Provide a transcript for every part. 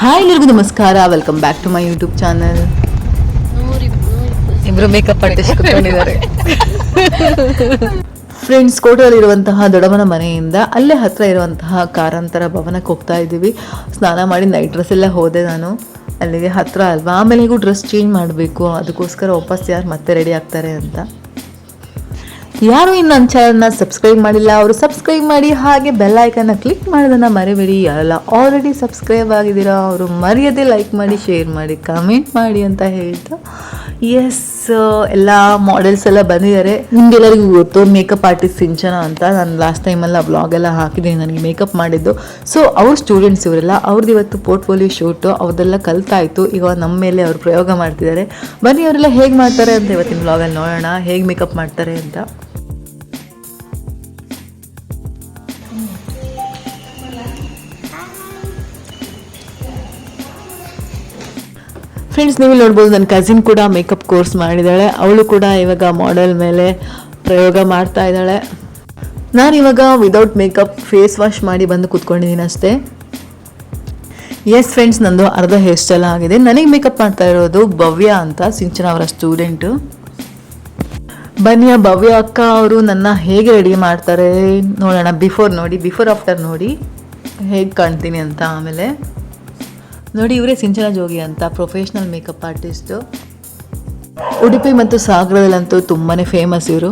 Hi ಎಲ್ಲರಿಗೂ ನಮಸ್ಕಾರ. Welcome back to my YouTube channel ಇಬ್ರು ಮೇಕಪ್ ಆರ್ಟಿಸ್ಟ್ ಫ್ರೆಂಡ್ಸ್ ಫ್ರೆಂಡ್ಸ್ ಕೋಟೆಯಲ್ಲಿರುವಂತಹ ದೊಡ್ಡಮ್ಮನ ಮನೆಯಿಂದ ಅಲ್ಲೇ ಹತ್ರ ಇರುವಂತಹ ಕಾರಂತರ ಭವನಕ್ಕೆ ಹೋಗ್ತಾ ಇದ್ದೀವಿ. ಸ್ನಾನ ಮಾಡಿ ನೈಟ್ ಡ್ರೆಸ್ ಎಲ್ಲ ಹೋದೆ ನಾನು. ಅಲ್ಲಿಗೆ ಹತ್ರ ಅಲ್ವಾ? ಆಮೇಲೆಗೂ ಡ್ರೆಸ್ ಚೇಂಜ್ ಮಾಡಬೇಕು. ಅದಕ್ಕೋಸ್ಕರ ವಾಪಸ್ ಯಾರು ಮತ್ತೆ ರೆಡಿ ಆಗ್ತಾರೆ ಅಂತ. ಯಾರು ಇನ್ನು ನನ್ನ ಚಾನಲ್ನ ಸಬ್ಸ್ಕ್ರೈಬ್ ಮಾಡಿಲ್ಲ, ಅವರು ಸಬ್ಸ್ಕ್ರೈಬ್ ಮಾಡಿ ಹಾಗೆ ಬೆಲ್ ಐಕನ್ನ ಕ್ಲಿಕ್ ಮಾಡೋದನ್ನು ಮರಿಬೇಡಿ. ಯಾರೆಲ್ಲ ಆಲ್ರೆಡಿ ಸಬ್ಸ್ಕ್ರೈಬ್ ಆಗಿದ್ದೀರಾ, ಅವರು ಮರೆಯದೆ ಲೈಕ್ ಮಾಡಿ ಶೇರ್ ಮಾಡಿ ಕಮೆಂಟ್ ಮಾಡಿ ಅಂತ ಹೇಳ್ತಾ. ಎಸ್ ಎಲ್ಲ ಮಾಡೆಲ್ಸ್ ಎಲ್ಲ ಬಂದಿದ್ದಾರೆ. ನಿಮ್ಗೆಲ್ಲರಿಗೂ ಗೊತ್ತು ಮೇಕಪ್ ಆರ್ಟಿಸ್ಟ್ ಸಿಂಚನ ಅಂತ ನಾನು ಲಾಸ್ಟ್ ಟೈಮೆಲ್ಲ ಎಲ್ಲ ಹಾಕಿದ್ದೀನಿ, ನನಗೆ ಮೇಕಪ್ ಮಾಡಿದ್ದು. ಸೊ ಅವ್ರ ಸ್ಟೂಡೆಂಟ್ಸ್ ಇವರೆಲ್ಲ ಅವ್ರದ್ದು ಇವತ್ತು ಪೋರ್ಟ್ಫೋಲಿಯೋ ಶೂಟು ಅವ್ರದ್ದೆಲ್ಲ ಕಲ್ತಾಯಿತು. ಈಗ ನಮ್ಮ ಮೇಲೆ ಅವರು ಪ್ರಯೋಗ ಮಾಡ್ತಿದ್ದಾರೆ. ಬನ್ನಿ, ಅವರೆಲ್ಲ ಹೇಗೆ ಮಾಡ್ತಾರೆ ಅಂತ ಇವತ್ತಿನ ಬ್ಲಾಗಲ್ಲಿ ನೋಡೋಣ. ಹೇಗೆ ಮೇಕಪ್ ಮಾಡ್ತಾರೆ ಅಂತ. ಫ್ರೆಂಡ್ಸ್ ನೀವು ನೋಡ್ಬೋದು ನನ್ನ ಕಸಿನ್ ಕೂಡ ಮೇಕಪ್ ಕೋರ್ಸ್ ಮಾಡಿದ್ದಾಳೆ ಅವಳು ಕೂಡ ಇವಾಗ ಮಾಡೆಲ್ ಮೇಲೆ ಪ್ರಯೋಗ ಮಾಡ್ತಾ ಇದ್ದಾಳೆ. ನಾನು ಇವಾಗ ವಿದೌಟ್ ಮೇಕಪ್ ಫೇಸ್ ವಾಶ್ ಮಾಡಿ ಬಂದು ಕೂತ್ಕೊಂಡಿದ್ದೀನಿ ಅಷ್ಟೇ. ಎಸ್ ಫ್ರೆಂಡ್ಸ್ ನಂದು ಅರ್ಧ ಹೇರ್ ಸ್ಟೈಲ್ ಆಗಿದೆ. ನನಗೆ ಮೇಕಪ್ ಮಾಡ್ತಾ ಇರೋದು ಭವ್ಯ ಅಂತ, ಸಿಂಚನ ಅವರ ಸ್ಟೂಡೆಂಟು ಬನ್ನಿ ಭವ್ಯ ಅಕ್ಕ ಅವರು ನನ್ನ ಹೇಗೆ ರೆಡಿ ಮಾಡ್ತಾರೆ? ನೋಡೋಣ ಬಿಫೋರ್ ನೋಡಿ ಬಿಫೋರ್ ಆಫ್ಟರ್ ನೋಡಿ. ಹೇಗೆ ಕಾಣ್ತೀನಿ ಅಂತ ಆಮೇಲೆ. ನೋಡಿ, ಇವರೇ ಸಿಂಚನ ಜೋಗಿ ಅಂತ ಪ್ರೊಫೆಷ್ನಲ್ ಮೇಕಪ್ ಆರ್ಟಿಸ್ಟು ಉಡುಪಿ ಮತ್ತು ಸಾಗರದಲ್ಲಂತೂ ತುಂಬಾ ಫೇಮಸ್ ಇವರು.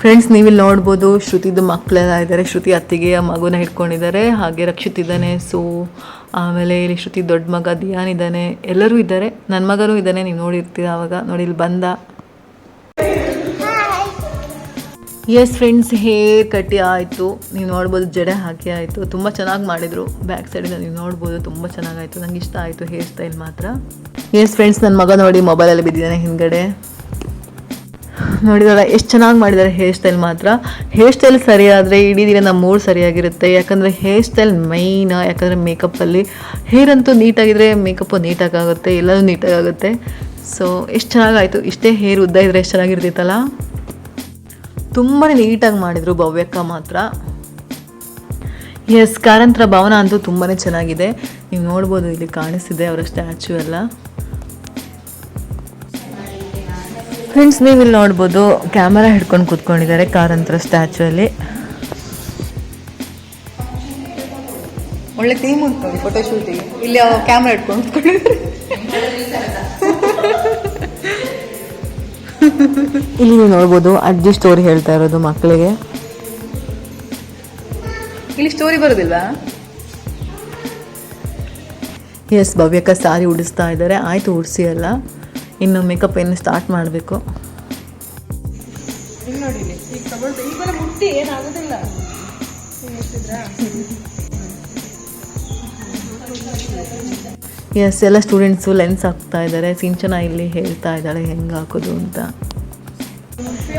ಫ್ರೆಂಡ್ಸ್ ನೀವಿಲ್ಲಿ ನೋಡ್ಬೋದು, ಶ್ರುತಿದು ಮಕ್ಕಳೆಲ್ಲ ಇದ್ದಾರೆ. ಶ್ರುತಿ ಅತ್ತಿಗೆಯ ಮಗುನ ಹಿಡ್ಕೊಂಡಿದ್ದಾರೆ, ಹಾಗೆ ರಕ್ಷಿತ್ ಇದ್ದಾನೆ. ಸೊ ಆಮೇಲೆ ಇಲ್ಲಿ ಶ್ರುತಿ ದೊಡ್ಡ ಮಗ ದಿಯಾನ್ ಇದ್ದಾನೆ. ಎಲ್ಲರೂ ಇದ್ದಾರೆ. ನನ್ನ ಮಗನೂ ಇದ್ದಾನೆ, ನೀವು ನೋಡಿರ್ತೀರ ಆವಾಗ ನೋಡಿ, ಇಲ್ಲಿ ಬಂದ ಎಸ್ ಫ್ರೆಂಡ್ಸ್ ಹೇರ್ ಕಟ್ಟಿ ಆಯಿತು. ನೀವು ನೋಡ್ಬೋದು ಜಡೆ ಹಾಕಿ ಆಯಿತು. ತುಂಬ ಚೆನ್ನಾಗಿ ಮಾಡಿದರು. ಬ್ಯಾಕ್ ಸೈಡಿಂದ ನೀವು ನೋಡ್ಬೋದು, ತುಂಬ ಚೆನ್ನಾಗಾಯಿತು ನಂಗೆ ಇಷ್ಟ ಆಯಿತು ಹೇರ್ ಸ್ಟೈಲ್ ಮಾತ್ರ. ಎಸ್ ಫ್ರೆಂಡ್ಸ್ ನನ್ನ ಮಗ ನೋಡಿ ಮೊಬೈಲಲ್ಲಿ ಬಿದ್ದಿದ್ದಾನೆ ಹಿಂದ್ಗಡೆ. ನೋಡಿದಲ್ಲ ಎಷ್ಟು ಚೆನ್ನಾಗಿ ಮಾಡಿದ್ದಾರೆ ಹೇರ್ ಸ್ಟೈಲ್ ಮಾತ್ರ. ಹೇರ್ ಸ್ಟೈಲ್ ಸರಿಯಾದರೆ ಇಡೀ ದಿನ ನಮ್ಮ ಮೂಡ್ ಸರಿಯಾಗಿರುತ್ತೆ. ಯಾಕಂದರೆ ಹೇರ್ ಸ್ಟೈಲ್ ಮೈನ್ ಯಾಕಂದರೆ ಮೇಕಪ್ಪಲ್ಲಿ ಹೇರ್ ಅಂತೂ ನೀಟಾಗಿದ್ದರೆ ಮೇಕಪ್ಪು ನೀಟಾಗುತ್ತೆ ಎಲ್ಲವೂ ಆಗುತ್ತೆ ಸೊ ಎಷ್ಟು ಚೆನ್ನಾಗಾಯಿತು ಇಷ್ಟೇ ಹೇರ್ ಉದ್ದ ಇದ್ದರೆ ಎಷ್ಟು ಚೆನ್ನಾಗಿರ್ತಿತ್ತಲ್ಲ? ತುಂಬಾ ನೀಟಾಗಿ ಮಾಡಿದರು ಭವ್ಯಕ್ಕ ಮಾತ್ರ. ಎಸ್ ಕಾರಂತರ ಭವನ ಅಂತೂ ತುಂಬಾ ಚೆನ್ನಾಗಿದೆ. ನೀವು ನೋಡ್ಬೋದು ಇಲ್ಲಿ ಕಾಣಿಸ್ತಿದೆ ಅವರ ಸ್ಟ್ಯಾಚು ಎಲ್ಲ. ಫ್ರೆಂಡ್ಸ್ ನೀವು ಇಲ್ಲಿ ನೋಡ್ಬೋದು ಕ್ಯಾಮರಾ ಹಿಡ್ಕೊಂಡು ಕೂತ್ಕೊಂಡಿದ್ದಾರೆ ಕಾರಂತರ ಸ್ಟ್ಯಾಚು ಅಲ್ಲಿ. ಒಳ್ಳೆ ಟೀಮ್ ಉಂಟು ಫೋಟೋ ಶೂಟಿಗೆ ಇಲ್ಲಿ ಕ್ಯಾಮ್ರಾ ಹಿಡ್ಕೊಂಡು ಇಲ್ಲಿ ನೀವು ನೋಡ್ಬೋದು ಅಜ್ಜಿ ಸ್ಟೋರಿ ಹೇಳ್ತಾ ಇರೋದು ಮಕ್ಕಳಿಗೆ. ಇಲ್ಲಿ ಸ್ಟೋರಿ ಬರೋದಿಲ್ವಾ? ಎಸ್ ಭವ್ಯಕ ಸಾರಿ ಉಡಿಸ್ತಾ ಇದ್ದಾರೆ. ಆಯ್ತು ಉಡಿಸಿ ಅಲ್ಲ ಇನ್ನು ಮೇಕಪ್ ಏನು ಸ್ಟಾರ್ಟ್ ಮಾಡಬೇಕು. ಎಸ್ ಎಲ್ಲ ಸ್ಟೂಡೆಂಟ್ಸು ಲೆನ್ಸ್ ಹಾಕ್ತಾ ಇದ್ದಾರೆ ಸಿಂಚನ ಇಲ್ಲಿ ಹೇಳ್ತಾ ಇದ್ದಾಳೆ ಹೆಂಗೆ ಹಾಕೋದು ಅಂತ.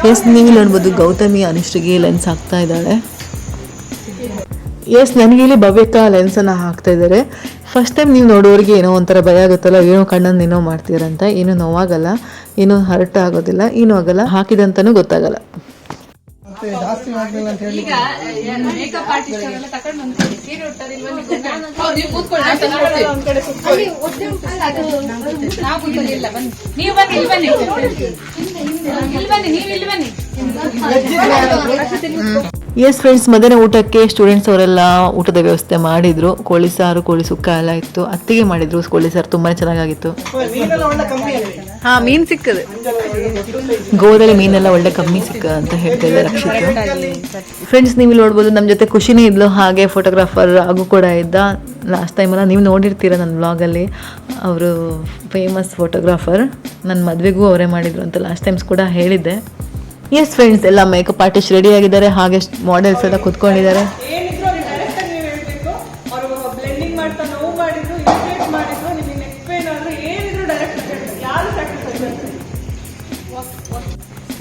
ಎಸ್ ನೀವು ನೋಡ್ಬೋದು ಗೌತಮಿ ಅನುಷ್ಠಿಗೆ ಲೆನ್ಸ್ ಹಾಕ್ತಾ ಇದ್ದಾಳೆ ಎಸ್ ನನಗೆ ಇಲ್ಲಿ ಭವ್ಯಕ ಲೆನ್ಸನ್ನು ಹಾಕ್ತಾ ಇದ್ದಾರೆ ಫಸ್ಟ್ ಟೈಮ್ ನೀವು ನೋಡೋರಿಗೆ ಏನೋ ಒಂಥರ ಭಯ ಆಗುತ್ತಲ್ಲ, ಏನೋ ಕಣ್ಣನ್ನು ಏನೋ ಮಾಡ್ತೀರಂತ. ಏನೂ ನೋವಾಗಲ್ಲ, ಏನೂ ಹರ್ಟ್ ಆಗೋದಿಲ್ಲ, ಏನೂ ಆಗಲ್ಲ, ಹಾಕಿದಂತನೂ ಗೊತ್ತಾಗಲ್ಲ. ಈಗ ಮೇಕಪ್ ಆರ್ಟಿಸ್ಟ್ ಅವರೆಲ್ಲ ತಕೊಂಡು ಬಂದ್ಕೊಳ್ಳಿ ಸೀರೆ ಉಟ್ಟೋದಿಲ್ವಾ ನೀವು? ಕೂತ್ಕೊಳ್ಳಿ. ನಾನು ತಂದ್ಕೊಡ್ತೀನಿ. ನಾವು ಕೂತ್ಕೊಳ್ಳಿಲ್ಲ ಬನ್ನಿ. ನೀವು ಬನ್ನಿ ಇಲ್ಲಿ ಬನ್ನಿ. ಇಲ್ಲಿ ಬನ್ನಿ ನೀವು ಇಲ್ಲಿ ಬನ್ನಿ. ಎಸ್ ಫ್ರೆಂಡ್ಸ್ ಮಧ್ಯಾಹ್ನ ಊಟಕ್ಕೆ ಸ್ಟೂಡೆಂಟ್ಸ್ ಅವರೆಲ್ಲ ಊಟದ ವ್ಯವಸ್ಥೆ ಮಾಡಿದ್ರು. ಕೋಳಿ ಸಾರು ಕೋಳಿ ಸುಕ್ಕ ಎಲ್ಲ ಇತ್ತು. ಅತ್ತಿಗೆ ಮಾಡಿದ್ರು. ಕೋಳಿ ಸಾರು ತುಂಬಾ ಚೆನ್ನಾಗಿತ್ತು ಹಾ ಮೀನ್ ಸಿಕ್ಕದು ಗೋದಲ್ಲಿ ಮೀನೆಲ್ಲ ಒಳ್ಳೆ ಕಮ್ಮಿ ಸಿಕ್ಕ ಅಂತ ಹೇಳ್ತಾ ಇದ್ದಾರೆ ರಕ್ಷಿತ್. ಫ್ರೆಂಡ್ಸ್ ನೀವು ಇಲ್ಲಿ ನೋಡ್ಬೋದು ನಮ್ಮ ಜೊತೆ ಖುಷಿನೇ ಇದ್ಲು. ಹಾಗೆ ಫೋಟೋಗ್ರಾಫರ್ ಆಗು ಕೂಡ ಇದ್ದ. ಲಾಸ್ಟ್ ಟೈಮೆಲ್ಲ ನೀವು ನೋಡಿರ್ತೀರ ನನ್ನ ಬ್ಲಾಗಲ್ಲಿ ಅವರು ಫೇಮಸ್ ಫೋಟೋಗ್ರಾಫರ್ ನನ್ನ ಮದುವೆಗೂ ಅವರೇ ಮಾಡಿದ್ರು ಅಂತ ಲಾಸ್ಟ್ ಟೈಮ್ಸ್ ಕೂಡ ಹೇಳಿದ್ದೆ. ಎಸ್ ಫ್ರೆಂಡ್ಸ್ ಎಲ್ಲ ಮೇಕಪ್ ಆರ್ಟಿಸ್ಟ್ ರೆಡಿ ಆಗಿದ್ದಾರೆ. ಹಾಗೆ ಮಾಡೆಲ್ಸ್ ಎಲ್ಲ ಕುತ್ಕೊಂಡಿದ್ದಾರೆ.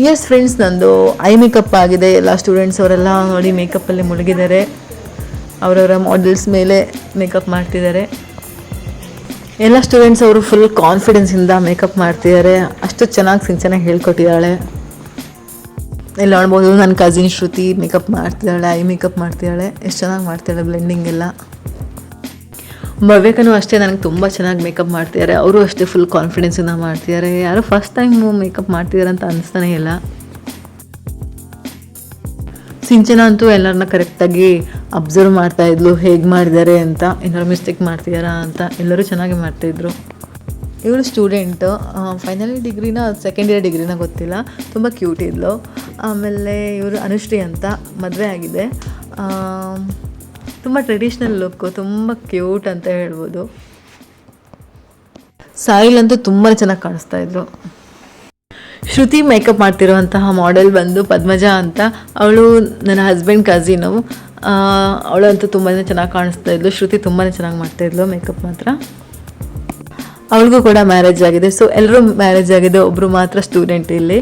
ಎಸ್ ಫ್ರೆಂಡ್ಸ್ ನಂದು ಐ ಮೇಕಪ್ ಆಗಿದೆ. ಎಲ್ಲ ಸ್ಟೂಡೆಂಟ್ಸ್ ಅವರೆಲ್ಲ ನೋಡಿ ಮೇಕಪ್ಪಲ್ಲಿ ಮುಳುಗಿದ್ದಾರೆ. ಅವರವರ ಮಾಡೆಲ್ಸ್ ಮೇಲೆ ಮೇಕಪ್ ಮಾಡ್ತಿದ್ದಾರೆ. ಎಲ್ಲ ಸ್ಟೂಡೆಂಟ್ಸ್ ಅವರು ಫುಲ್ ಕಾನ್ಫಿಡೆನ್ಸಿಂದ ಮೇಕಪ್ ಮಾಡ್ತಿದ್ದಾರೆ. ಅಷ್ಟು ಚೆನ್ನಾಗಿ ಸಿಂಚನ ಹೇಳ್ಕೊಟ್ಟಿದ್ದಾಳೆ. ಇಲ್ಲಿ ನೋಡ್ಬೋದು ನನ್ನ ಕಸಿನ್ ಶ್ರುತಿ ಮೇಕಪ್ ಮಾಡ್ತಿದ್ದಾಳೆ ಐ ಮೇಕಪ್ ಮಾಡ್ತಿದ್ದಾಳೆ. ಎಷ್ಟು ಚೆನ್ನಾಗಿ ಮಾಡ್ತಿದ್ದಾಳೆ ಬ್ಲೆಂಡಿಂಗ್ ಎಲ್ಲ. ಭವ್ಯಕನೂ ಅಷ್ಟೇ ನನಗೆ ತುಂಬ ಚೆನ್ನಾಗಿ ಮೇಕಪ್ ಮಾಡ್ತಿದ್ದಾರೆ. ಅವರು ಅಷ್ಟೇ ಫುಲ್ ಕಾನ್ಫಿಡೆನ್ಸಿಂದ ಮಾಡ್ತಿದ್ದಾರೆ. ಯಾರು ಫಸ್ಟ್ ಟೈಮ್ ಮೇಕಪ್ ಮಾಡ್ತಿದ್ದಾರೆ ಅಂತ ಅನಿಸ್ತಾನೆ ಇಲ್ಲ. ಸಿಂಚನ ಅಂತೂ ಎಲ್ಲರನ್ನ ಕರೆಕ್ಟಾಗಿ ಅಬ್ಸರ್ವ್ ಮಾಡ್ತಾ ಇದ್ಲು. ಹೇಗೆ ಮಾಡಿದ್ದಾರೆ ಅಂತ, ಏನಾದ್ರು ಮಿಸ್ಟೇಕ್ ಮಾಡ್ತಿದ್ದಾರಾ ಅಂತ ಎಲ್ಲರೂ ಚೆನ್ನಾಗಿ ಮಾಡ್ತಾಯಿದ್ರು ಇವಳು ಸ್ಟೂಡೆಂಟ್ ಫೈನಲ್ ಡಿಗ್ರಿನ ಸೆಕೆಂಡ್ ಇಯರ್ ಡಿಗ್ರಿನ ಗೊತ್ತಿಲ್ಲ. ತುಂಬ ಕ್ಯೂಟ್ ಇದ್ಲು. ಆಮೇಲೆ ಇವರು ಅನುಶ್ರೀ ಅಂತ ಮದುವೆ ಆಗಿದೆ. ತುಂಬ ಟ್ರೆಡಿಷ್ನಲ್ ಲುಕ್ಕು ತುಂಬ ಕ್ಯೂಟ್ ಅಂತ ಹೇಳ್ಬೋದು. ಸಾಯಿಲ್ ಅಂತೂ ತುಂಬ ಚೆನ್ನಾಗಿ ಕಾಣಿಸ್ತಾ ಇದ್ರು. ಶ್ರುತಿ ಮೇಕಪ್ ಮಾಡ್ತಿರುವಂತಹ ಮಾಡೆಲ್ ಬಂದು ಪದ್ಮಜಾ ಅಂತ. ಅವಳು ನನ್ನ ಹಸ್ಬೆಂಡ್ ಕಝಿನು ಅವಳಂತೂ ತುಂಬಾ ಚೆನ್ನಾಗಿ ಕಾಣಿಸ್ತಾ ಇದ್ಲು. ಶ್ರುತಿ ತುಂಬಾ ಚೆನ್ನಾಗಿ ಮಾಡ್ತಾ ಇದ್ಲು ಮೇಕಪ್ ಮಾತ್ರ. ಅವಳಿಗೂ ಕೂಡ ಮ್ಯಾರೇಜ್ ಆಗಿದೆ. ಸೊ ಎಲ್ಲರೂ ಮ್ಯಾರೇಜ್ ಆಗಿದೆ. ಒಬ್ಬರು ಮಾತ್ರ ಸ್ಟೂಡೆಂಟ್ ಇಲ್ಲಿ.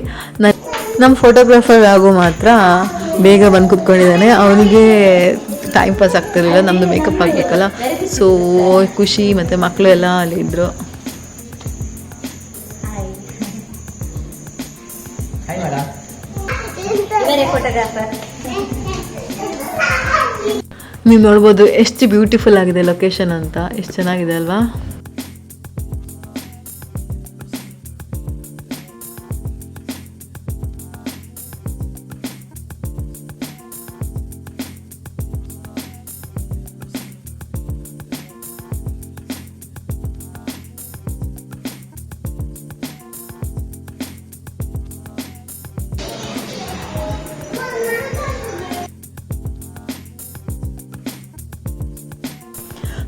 ನಮ್ಮ ಫೋಟೋಗ್ರಾಫರ್ ಆಗು ಮಾತ್ರ ಬೇಗ ಬಂದು ಕುತ್ಕೊಂಡಿದ್ದಾನೆ. ಅವನಿಗೆ ಟೈಮ್ ಪಾಸ್ ಆಗ್ತಿರಲಿಲ್ಲ ನಮ್ಮದು ಮೇಕಪ್ ಆಗಬೇಕಲ್ಲ. ಸೊ ಖುಷಿ ಮತ್ತು ಮಕ್ಕಳು ಎಲ್ಲ ಅಲ್ಲಿ ಇದ್ದರು ಬೇರೆ ಫೋಟೋಗ್ರಾಫರ್ ನೀವು ನೋಡ್ಬೋದು ಎಷ್ಟು ಬ್ಯೂಟಿಫುಲ್ ಆಗಿದೆ ಲೊಕೇಶನ್ ಅಂತ. ಎಷ್ಟು ಚೆನ್ನಾಗಿದೆ ಅಲ್ವಾ?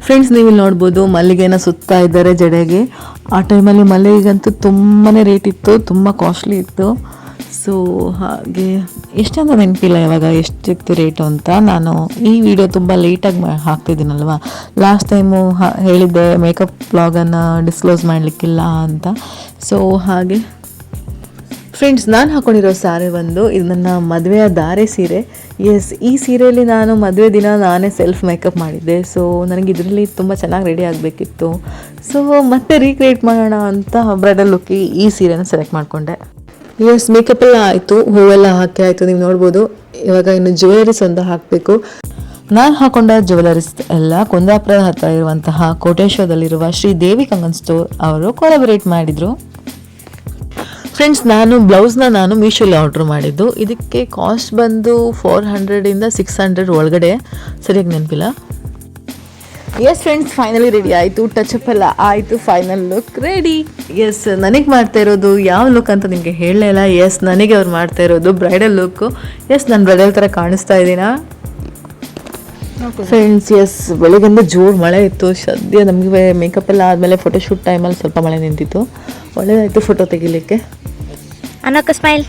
ಫ್ರೆಂಡ್ಸ್ ನೀವು ಇಲ್ಲಿ ನೋಡ್ಬೋದು, ಮಲ್ಲಿಗೆನ ಸುತ್ತಾ ಇದ್ದಾರೆ ಜಡೆಗೆ. ಆ ಟೈಮಲ್ಲಿ ಮಲ್ಲಿಗೆಗಂತೂ ತುಂಬಾ ರೇಟ್ ಇತ್ತು, ತುಂಬ ಕಾಸ್ಟ್ಲಿ ಇತ್ತು. ಸೊ ಹಾಗೆ ಎಷ್ಟಂತ ನೆನಪಿಲ್ಲ ಇವಾಗ ಎಷ್ಟಿತ್ತು ರೇಟು ಅಂತ ನಾನು ಈ ವಿಡಿಯೋ ತುಂಬ ಲೇಟಾಗಿ ಹಾಕ್ತಿದ್ದೀನಲ್ವ? ಲಾಸ್ಟ್ ಟೈಮು ಹೇಳಿದ್ದೆ ಮೇಕಪ್ ಬ್ಲಾಗನ್ನು ಡಿಸ್ಕ್ಲೋಸ್ ಮಾಡಲಿಕ್ಕಿಲ್ಲ ಅಂತ. ಸೊ ಹಾಗೆ. ಫ್ರೆಂಡ್ಸ್ ನಾನು ಹಾಕೊಂಡಿರೋ ಸಾರಿ ಒಂದು ಇದು ನನ್ನ ಮದುವೆಯ ಧಾರೆ ಸೀರೆ. ಎಸ್ ಈ ಸೀರೆಯಲ್ಲಿ ನಾನು ಮದುವೆ ದಿನ ನಾನೇ ಸೆಲ್ಫ್ ಮೇಕಪ್ ಮಾಡಿದ್ದೆ. ಸೊ ನನಗೆ ಇದರಲ್ಲಿ ತುಂಬ ಚೆನ್ನಾಗಿ ರೆಡಿ ಆಗಬೇಕಿತ್ತು. ಸೊ ಮತ್ತೆ ರೀಕ್ರಿಯೇಟ್ ಮಾಡೋಣ ಅಂತ ಬ್ರೈಡಲ್ ಲುಕ್ಕಿಗೆ ಈ ಸೀರೆನ ಸೆಲೆಕ್ಟ್ ಮಾಡಿಕೊಂಡೆ. ಎಸ್ ಮೇಕಪ್ ಎಲ್ಲ ಆಯಿತು. ಹೂವೆಲ್ಲ ಹಾಕಿ ಆಯಿತು. ನೀವು ನೋಡ್ಬೋದು, ಇವಾಗ ಇನ್ನು ಜ್ಯುವೆಲರೀಸ್ ಒಂದು ಹಾಕಬೇಕು. ನಾನು ಹಾಕೊಂಡ ಜ್ಯುವೆಲರೀಸ್ ಎಲ್ಲ ಕುಂದಾಪುರ ಹತ್ರ ಇರುವಂತಹ ಕೋಟೇಶ್ವರದಲ್ಲಿರುವ ಶ್ರೀ ದೇವಿ ಕಂಗನ್ ಸ್ಟೋರ್ ಅವರು ಕೊಲಾಬರೇಟ್ ಮಾಡಿದರು. ಫ್ರೆಂಡ್ಸ್ ನಾನು ಬ್ಲೌಸ್ನ ನಾನು ಮೀಶೋಲಿ ಆರ್ಡ್ರ್ ಮಾಡಿದ್ದು. ಇದಕ್ಕೆ ಕಾಸ್ಟ್ ಬಂದು ಫೋರ್ ಹಂಡ್ರೆಡಿಂದ ಸಿಕ್ಸ್ ಹಂಡ್ರೆಡ್ ಒಳಗಡೆ. ಸರಿಯಾಗಿ ನೆನಪಿಲ್ಲ? ಎಸ್ ಫ್ರೆಂಡ್ಸ್ ಫೈನಲಿ ರೆಡಿ ಆಯಿತು. ಟಚಪ್ ಎಲ್ಲ ಆಯಿತು. ಫೈನಲ್ ಲುಕ್ ರೆಡಿ ಎಸ್ ನನಗೆ ಮಾಡ್ತಾ ಇರೋದು ಯಾವ ಲುಕ್ ಅಂತ ನಿಮಗೆ ಹೇಳಲೇ ಇಲ್ಲ. ಎಸ್ ನನಗೆ ಅವ್ರು ಮಾಡ್ತಾ ಇರೋದು ಬ್ರೈಡಲ್ ಲುಕ್ ಎಸ್ ನಾನು ಬ್ರೈಡಲ್ ಥರ ಕಾಣಿಸ್ತಾ ಇದ್ದೀನಾ ಫ್ರೆಂಡ್ಸ್ ಎಸ್ ಬೆಳಗ್ಗಿಂದ ಜೋರು ಮಳೆ ಇತ್ತು. ಸದ್ಯ ನಮಗೆ ಮೇಕಪ್ ಎಲ್ಲ ಆದಮೇಲೆ ಫೋಟೋಶೂಟ್ ಟೈಮಲ್ಲಿ ಸ್ವಲ್ಪ ಮಳೆ ನಿಂತಿತ್ತು. ಒಳ್ಳೆಯದಾಯಿತು ಫೋಟೋ ತೆಗಿಲಿಕ್ಕೆ. ಅನಕ ಸ್ಮೈಲ್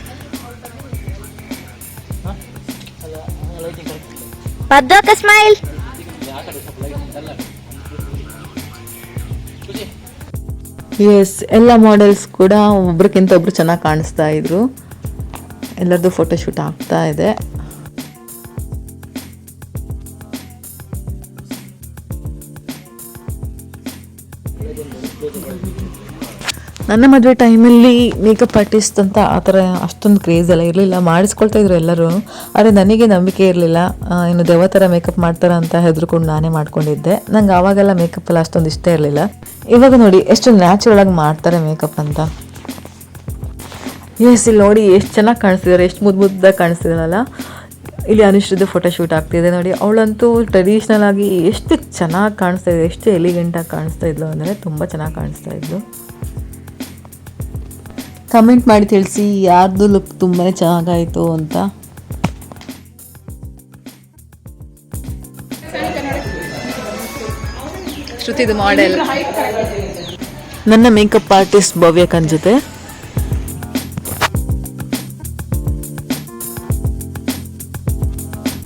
ಪದ್ದೋಕ ಸ್ಮೈಲ್ ಎಸ್ ಎಲ್ಲ ಮಾಡೆಲ್ಸ್ ಕೂಡ ಒಬ್ರಿಗಿಂತ ಒಬ್ರು ಚೆನ್ನಾಗಿ ಕಾಣಿಸ್ತಾ ಇದ್ರು. ಎಲ್ಲರದ್ದು ಫೋಟೋಶೂಟ್ ಆಗ್ತಾ ಇದೆ. ನನ್ನ ಮದುವೆ ಟೈಮಲ್ಲಿ ಮೇಕಪ್ ಆರ್ಟಿಸ್ಟ್ ಅಂತ ಆ ಥರ ಅಷ್ಟೊಂದು ಕ್ರೇಜ್ ಎಲ್ಲ ಇರಲಿಲ್ಲ. ಮಾಡಿಸ್ಕೊಳ್ತಾ ಇದ್ರು ಎಲ್ಲರೂ. ಆದರೆ ನನಗೆ ನಂಬಿಕೆ ಇರಲಿಲ್ಲ. ಇನ್ನು ದೆವ್ವ ಥರ ಮೇಕಪ್ ಮಾಡ್ತಾರ ಅಂತ ಹೆದರ್ಕೊಂಡು ನಾನೇ ಮಾಡ್ಕೊಂಡಿದ್ದೆ. ನಂಗೆ ಆವಾಗೆಲ್ಲ ಮೇಕಪ್ ಎಲ್ಲ ಅಷ್ಟೊಂದು ಇಷ್ಟ ಇರಲಿಲ್ಲ. ಇವಾಗ ನೋಡಿ ಎಷ್ಟು ನ್ಯಾಚುರಲ್ ಆಗಿ ಮಾಡ್ತಾರೆ ಮೇಕಪ್ ಅಂತ. ಎಸ್ ಇಲ್ಲಿ ನೋಡಿ ಎಷ್ಟು ಚೆನ್ನಾಗಿ ಕಾಣಿಸ್ತಿದ್ದಾರೆ ಎಷ್ಟು ಮುದ್ದು ಮುದ್ದಾಗಿ ಕಾಣಿಸ್ತಿದ್ದಾರಲ್ಲ ಇಲ್ಲಿ ಅನುಶ್ರಿದ್ದು ಫೋಟೋಶೂಟ್ ಆಗ್ತಿದೆ ನೋಡಿ. ಅವಳಂತೂ ಟ್ರೆಡಿಷ್ನಲ್ ಆಗಿ ಎಷ್ಟು ಚೆನ್ನಾಗಿ ಕಾಣಿಸ್ತಾ ಇದೆ ಎಷ್ಟು ಎಲಿಗೆಂಟಾಗಿ ಕಾಣಿಸ್ತಾ ಇದ್ಲು ಅಂದರೆ ತುಂಬ ಚೆನ್ನಾಗಿ ಕಾಣಿಸ್ತಾ ಇದ್ಲು. ಕಮೆಂಟ್ ಮಾಡಿ ತಿಳಿಸಿ ಯಾರ್ದು ಲುಕ್ ತುಂಬಾ ಚೆನ್ನಾಗಾಯಿತು ಅಂತ. ಶ್ರುತಿದು ಮಾಡೆಲ್ ನನ್ನ ಮೇಕಪ್ ಆರ್ಟಿಸ್ಟ್ ಭವ್ಯ ಕನ್ ಜೊತೆ.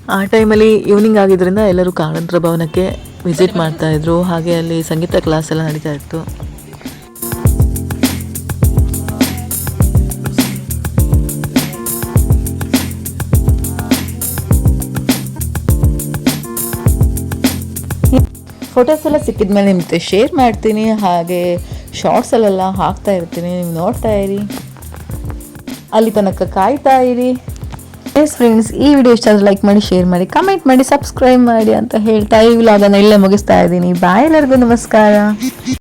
ಆ ಟೈಮಲ್ಲಿ ಈವ್ನಿಂಗ್ ಆಗಿದ್ದರಿಂದ ಎಲ್ಲರೂ ಕಾರಂತರ ಭವನಕ್ಕೆ ವಿಸಿಟ್ ಮಾಡ್ತಾ ಇದ್ರು. ಹಾಗೆ ಅಲ್ಲಿ ಸಂಗೀತ ಕ್ಲಾಸ್ ಎಲ್ಲ ನಡೀತಾ ಇತ್ತು. ಫೋಟೋಸ್ ಎಲ್ಲ ಸಿಕ್ಕಿದ ಮೇಲೆ ಜೊತೆ ಶೇರ್ ಮಾಡ್ತೀನಿ, ಹಾಗೆ ಶಾರ್ಟ್ಸಲ್ಲೆಲ್ಲ ಹಾಕ್ತಾ ಇರ್ತೀನಿ, ನೀವು ನೋಡ್ತಾ ಇರಿ. ಅಲ್ಲಿ ತನಕ ಕಾಯ್ತಾ ಇರಿ. ಎಸ್ ಫ್ರೆಂಡ್ಸ್ ಈ ವಿಡಿಯೋ ಇಷ್ಟ ಲೈಕ್ ಮಾಡಿ ಶೇರ್ ಮಾಡಿ ಕಮೆಂಟ್ ಮಾಡಿ ಸಬ್ಸ್ಕ್ರೈಬ್ ಮಾಡಿ ಅಂತ ಹೇಳ್ತಾ ಈ ವ್ಲಾಗನ್ನು ಇಲ್ಲೇ ಮುಗಿಸ್ತಾ ಇದ್ದೀನಿ. ಬಾಯ್ ಎಲ್ಲರಿಗೂ, ನಮಸ್ಕಾರ.